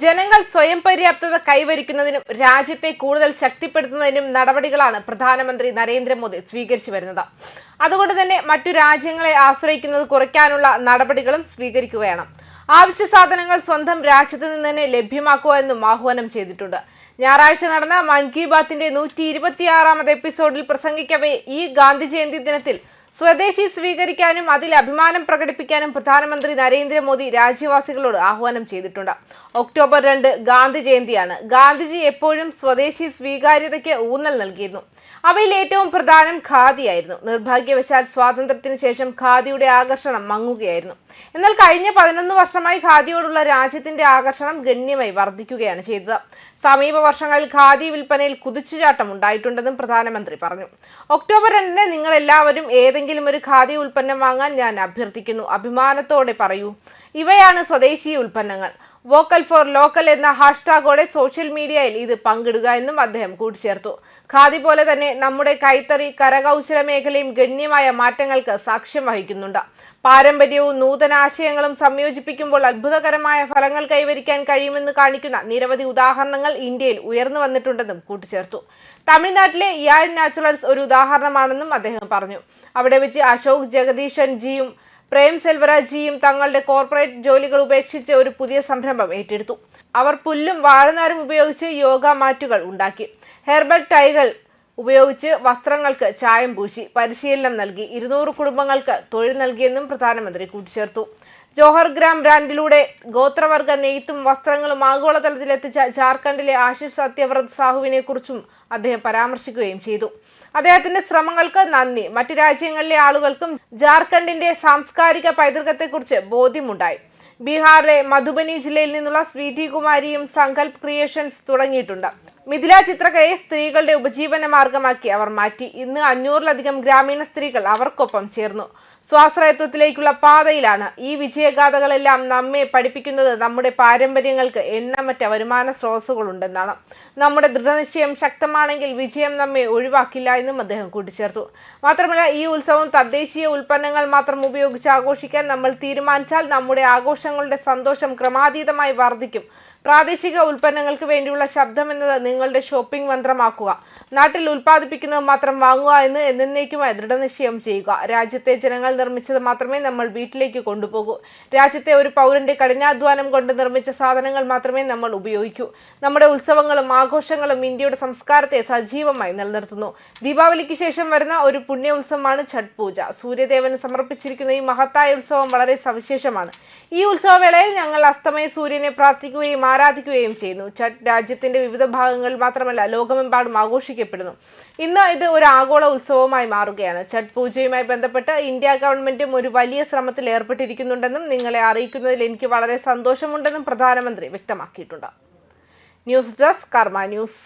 ജനങ്ങൾ സ്വയം പര്യാപ്തത കൈവരിക്കുന്നതിനും രാജ്യത്തെ കൂടുതൽ ശക്തിപ്പെടുത്തുന്നതിനും നടപടികളാണ് പ്രധാനമന്ത്രി നരേന്ദ്രമോദി സ്വീകരിച്ചു വരുന്നത്. അതുകൊണ്ട് തന്നെ മറ്റു രാജ്യങ്ങളെ ആശ്രയിക്കുന്നത് കുറയ്ക്കാനുള്ള നടപടികളും സ്വീകരിക്കുകയാണ്. ആവശ്യ സാധനങ്ങൾ സ്വന്തം രാജ്യത്ത് നിന്ന് തന്നെ ലഭ്യമാക്കുക എന്നും ആഹ്വാനം ചെയ്തിട്ടുണ്ട്. ഞായറാഴ്ച നടന്ന മൻ കി ബാത്തിന്റെ നൂറ്റി ഇരുപത്തിയാറാമത് എപ്പിസോഡിൽ പ്രസംഗിക്കവേ ഈ ഗാന്ധി ജയന്തി ദിനത്തിൽ സ്വദേശി സ്വീകരിക്കാനും അതിൽ അഭിമാനം പ്രകടിപ്പിക്കാനും പ്രധാനമന്ത്രി നരേന്ദ്രമോദി രാജ്യവാസികളോട് ആഹ്വാനം ചെയ്തിട്ടുണ്ട്. ഒക്ടോബർ രണ്ട് ഗാന്ധി ജയന്തിയാണ്. ഗാന്ധിജി എപ്പോഴും സ്വദേശി സ്വീകാര്യതയ്ക്ക് ഊന്നൽ നൽകിയിരുന്നു. അവയിൽ ഏറ്റവും പ്രധാനം ഖാദിയായിരുന്നു. നിർഭാഗ്യവശാൽ സ്വാതന്ത്ര്യത്തിന് ശേഷം ഖാദിയുടെ ആകർഷണം മങ്ങുകയായിരുന്നു. എന്നാൽ കഴിഞ്ഞ പതിനൊന്ന് വർഷമായി ഖാദിയോടുള്ള രാജ്യത്തിന്റെ ആകർഷണം ഗണ്യമായി വർദ്ധിക്കുകയാണ് ചെയ്തത്. സമീപ വർഷങ്ങളിൽ ഖാദി വിൽപ്പനയിൽ കുതിച്ചുചാട്ടം ഉണ്ടായിട്ടുണ്ടെന്നും പ്രധാനമന്ത്രി പറഞ്ഞു. ഒക്ടോബർ രണ്ടിന് നിങ്ങൾ എല്ലാവരും ഏതെങ്കിലും ഒരു ഖാദി ഉൽപ്പന്നം വാങ്ങാൻ ഞാൻ അഭ്യർത്ഥിക്കുന്നു. അഭിമാനത്തോടെ പറയൂ. ഇവയാണ് സ്വദേശി ഉൽപ്പന്നങ്ങൾ. വോക്കൽ ഫോർ ലോക്കൽ എന്ന ഹാഷ്ടാഗോടെ സോഷ്യൽ മീഡിയയിൽ ഇത് പങ്കിടുക എന്നും അദ്ദേഹം കൂട്ടിച്ചേർത്തു. ഖാദി പോലെ തന്നെ നമ്മുടെ കൈത്തറി കരകൗശല മേഖലയും ഗണ്യമായ മാറ്റങ്ങൾക്ക് സാക്ഷ്യം വഹിക്കുന്നുണ്ട്. പാരമ്പര്യവും നൂതന ആശയങ്ങളും സംയോജിപ്പിക്കുമ്പോൾ അത്ഭുതകരമായ ഫലങ്ങൾ കൈവരിക്കാൻ കഴിയുമെന്ന് കാണിക്കുന്ന നിരവധി ഉദാഹരണങ്ങൾ ഇന്ത്യയിൽ ഉയർന്നു വന്നിട്ടുണ്ടെന്നും കൂട്ടിച്ചേർത്തു. തമിഴ്നാട്ടിലെ ഇയാൾ നാച്ചുറൽസ് ഒരു ഉദാഹരണമാണെന്നും അദ്ദേഹം പറഞ്ഞു. അവിടെ വെച്ച് അശോക് ജഗദീശൻ ജിയും പ്രേം സെൽവരാജിയും തങ്ങളുടെ കോർപ്പറേറ്റ് ജോലികൾ ഉപേക്ഷിച്ച് ഒരു പുതിയ സംരംഭം ഏറ്റെടുത്തു. അവർ പുല്ലും വാഴനാരും ഉപയോഗിച്ച് യോഗ മാറ്റുകൾ ഉണ്ടാക്കി. ഹെർബൽ ടൈകൾ ഉപയോഗിച്ച് വസ്ത്രങ്ങൾക്ക് ചായം പൂശി പരിശീലനം നൽകി ഇരുന്നൂറ് കുടുംബങ്ങൾക്ക് തൊഴിൽ നൽകിയെന്നും പ്രധാനമന്ത്രി കൂട്ടിച്ചേർത്തു. ജോഹർ ഗ്രാം ബ്രാൻഡിലൂടെ ഗോത്രവർഗ നെയ്ത്തും വസ്ത്രങ്ങളും ആഗോളതലത്തിൽ എത്തിച്ച ജാർഖണ്ഡിലെ ആശിഷ് സത്യവ്രത് സാഹുവിനെ കുറിച്ചും അദ്ദേഹം പരാമർശിക്കുകയും ചെയ്തു. അദ്ദേഹത്തിന്റെ ശ്രമങ്ങൾക്ക് നന്ദി. മറ്റു രാജ്യങ്ങളിലെ ആളുകൾക്കും ജാർഖണ്ഡിന്റെ സാംസ്കാരിക പൈതൃകത്തെക്കുറിച്ച് ബോധ്യമുണ്ടായി. ബീഹാറിലെ മധുബനി ജില്ലയിൽ നിന്നുള്ള സ്വീതി കുമാരിയും സങ്കൽപ് ക്രിയേഷൻസ് തുടങ്ങിയിട്ടുണ്ട്. മിഥില ചിത്രകലയെ സ്ത്രീകളുടെ ഉപജീവന മാർഗമാക്കി അവർ മാറ്റി. ഇന്ന് അഞ്ഞൂറിലധികം ഗ്രാമീണ സ്ത്രീകൾ അവർക്കൊപ്പം ചേർന്നു. സ്വാശ്രയത്വത്തിലേക്കുള്ള പാതയിലാണ് ഈ വിജയഗാഥകളെല്ലാം നമ്മെ പഠിപ്പിക്കുന്നത്. നമ്മുടെ പാരമ്പര്യങ്ങൾക്ക് എണ്ണമറ്റ വരുമാന സ്രോതസ്സുകളുണ്ടെന്നാണ്. നമ്മുടെ ദൃഢനിശ്ചയം ശക്തമാണെങ്കിൽ വിജയം നമ്മെ ഒഴിവാക്കില്ല എന്നും അദ്ദേഹം കൂട്ടിച്ചേർത്തു. മാത്രമല്ല ഈ ഉത്സവം തദ്ദേശീയ ഉൽപ്പന്നങ്ങൾ മാത്രം ഉപയോഗിച്ച് ആഘോഷിക്കാൻ നമ്മൾ തീരുമാനിച്ചാൽ നമ്മുടെ ആഘോഷങ്ങളുടെ സന്തോഷം ക്രമാതീതമായി വർദ്ധിക്കും. പ്രാദേശിക ഉൽപ്പന്നങ്ങൾക്ക് വേണ്ടിയുള്ള ശബ്ദം എന്നത് നിങ്ങളുടെ ഷോപ്പിംഗ് മന്ത്രമാക്കുക. നാട്ടിൽ ഉൽപ്പാദിപ്പിക്കുന്നത് മാത്രം വാങ്ങുക എന്ന് എന്നേക്കുമായി ദൃഢനിശ്ചയം ചെയ്യുക. രാജ്യത്തെ ജനങ്ങൾ നിർമ്മിച്ചത് മാത്രമേ നമ്മൾ വീട്ടിലേക്ക് കൊണ്ടുപോകൂ. രാജ്യത്തെ ഒരു പൗരന്റെ കഠിനാധ്വാനം കൊണ്ട് നിർമ്മിച്ച സാധനങ്ങൾ മാത്രമേ നമ്മൾ ഉപയോഗിക്കൂ. നമ്മുടെ ഉത്സവങ്ങളും ആഘോഷങ്ങളും ഇന്ത്യയുടെ സംസ്കാരത്തെ സജീവമായി നിലനിർത്തുന്നു. ദീപാവലിക്ക് ശേഷം വരുന്ന ഒരു പുണ്യ ഉത്സവമാണ് ഛഠ് പൂജ. സൂര്യദേവന് സമർപ്പിച്ചിരിക്കുന്ന ഈ മഹത്തായ ഉത്സവം വളരെ സവിശേഷമാണ്. ഈ ഉത്സവവേളയിൽ ഞങ്ങൾ അസ്തമയ സൂര്യനെ പ്രാർത്ഥിക്കുകയും ആരാധിക്കുകയും ചെയ്യുന്നു. ഛഠ് രാജ്യത്തിന്റെ വിവിധ ഭാഗങ്ങളിൽ മാത്രമല്ല ലോകമെമ്പാടും ആഘോഷിക്കപ്പെടുന്നു. ഇന്ന് ഇത് ഒരു ആഗോള ഉത്സവമായി മാറുകയാണ്. ഛഠ് പൂജയുമായി ബന്ധപ്പെട്ട് ഇന്ത്യ ഗവൺമെന്റും ഒരു വലിയ ശ്രമത്തിൽ ഏർപ്പെട്ടിരിക്കുന്നുണ്ടെന്നും നിങ്ങളെ അറിയിക്കുന്നതിൽ എനിക്ക് വളരെ സന്തോഷമുണ്ടെന്നും പ്രധാനമന്ത്രി വ്യക്തമാക്കിയിട്ടുണ്ട്. News desk Karma news.